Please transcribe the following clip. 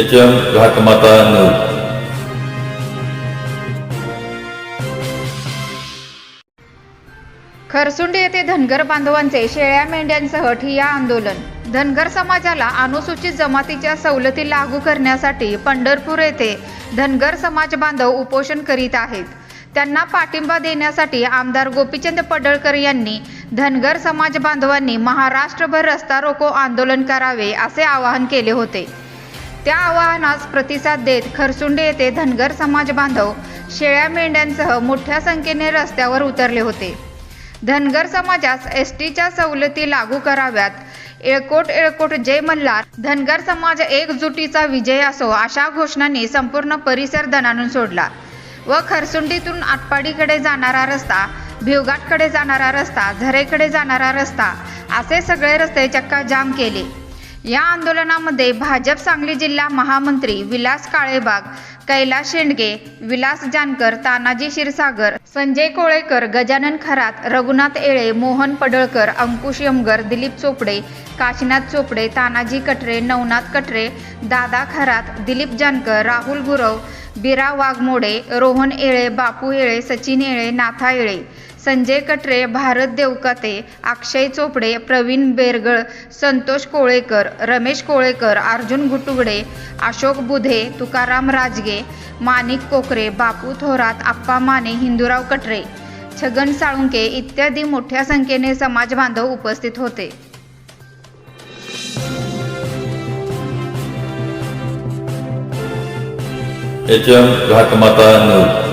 H M Ghatmata news Kharsundi येथे धनगर बांधवांचे शेळ्या मेंढ्यांसह ठिया आंदोलन. धनगर समाजाला अनुसूचित जमातीच्या सवलती लागू करण्यासाठी पंढरपूर येथे धनगर समाज बांधव उपोषण करीत आहेत. त्यांना पाठिंबा देण्यासाठी आमदार गोपीचंद पडळकर यांनी धनगर समाज बांधवांनी महाराष्ट्रभर रस्ता रोको आंदोलन करावे असे आवाहन केले होते. त्या आवाहनास प्रतिसाद देत खरसुंडे येथे धनगर समाज बांधव शेळ्या मेंढ्यांसह मोठ्या संख्येने रस्त्यावर उतरले होते. धनगर समाजास एस टीच्या सवलती लागू कराव्यात. एळकोट एळकोट जय मल्हार. धनगर समाज एकजुटीचा विजय असो अशा घोषणांनी संपूर्ण परिसर दणानून सोडला व खरसुंडीतून आटपाडीकडे जाणारा रस्ता भिवघाटकडे जाणारा रस्ता झरेकडे जाणारा रस्ता असे सगळे रस्ते चक्का जाम केले. या आंदोलनामध्ये भाजप सांगली जिल्हा महामंत्री विलास काळेबाग कैलास शेंडगे विलास जानकर तानाजी क्षीरसागर संजय कोळेकर गजानन खरात रघुनाथ येळे मोहन पडळकर अंकुश यमगर दिलीप चोपडे काशीनाथ चोपडे तानाजी कटरे नवनाथ कटरे दादा खरात दिलीप जानकर राहुल गुरव बिरा वाघमोडे रोहन येळे बापू येळे सचिन येळे नाथा येळे संजय कटरे भारत देवकाते अक्षय चोपडे प्रवीण बेरगळ संतोष कोळेकर रमेश कोळेकर अर्जुन गुटुगडे अशोक बुधे तुकाराम राजगे माणिक कोकरे बापू थोरात आप्पा माने हिंदूराव कटरे छगन साळुंके इत्यादी मोठ्या संख्येने समाज बांधव उपस्थित होते. H M Ghatmata news.